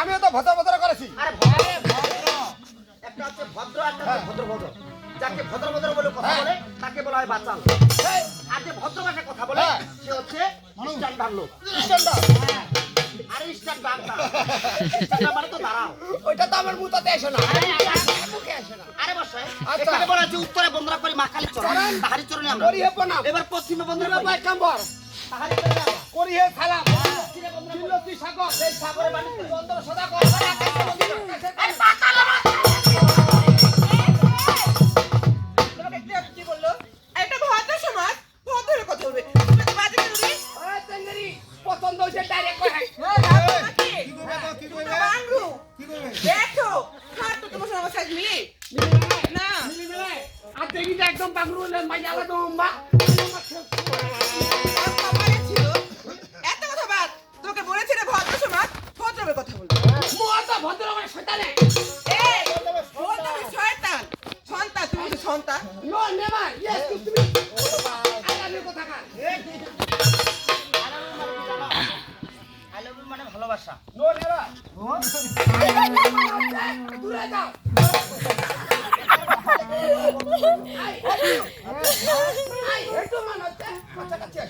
আমিও তো ভদ্র ভদ্র করেছি। আরে ভদ্র একটা হচ্ছে ভদ্র একটা হচ্ছে ভদ্র ভদ্র। যাকে ভদ্র ভদ্র বলে কথা। বলে তাকে বলা হয় বাচাল। এই, আর যে ভদ্র ভাষায় কথা বলে। সে হচ্ছে স্ট্যান্ড বাংলো স্ট্যান্ডার্ড। আরে স্ট্যান্ড বাংলা স্ট্যান্ড মানে তো দাঁড়াও। ওইটা তো আমার মুতাতে এসে না। মুখে আসে না। আরে বসাই। এখানে বলা আছে উত্তরে বন্দরা করি মাখালি চরণ। চরণ। তাহারি চরণে আমরা। করি হে এবার পশ্চিমে বন্ধুরা করি। কাম্বর তাহারি চরণে করি হে সালাম। চিল্লতি সাগর সেই সাগরে বাণিজ্য চন্দ্র সদা কর আকাশে নদী, আকাশে আরে সন্তান নো নেভার ইয়েস তুমি আগামী কথা কার মানে ভালোবাসা নো নেভার দূরে যাও আই হেটু মান কাছাকাছি আসো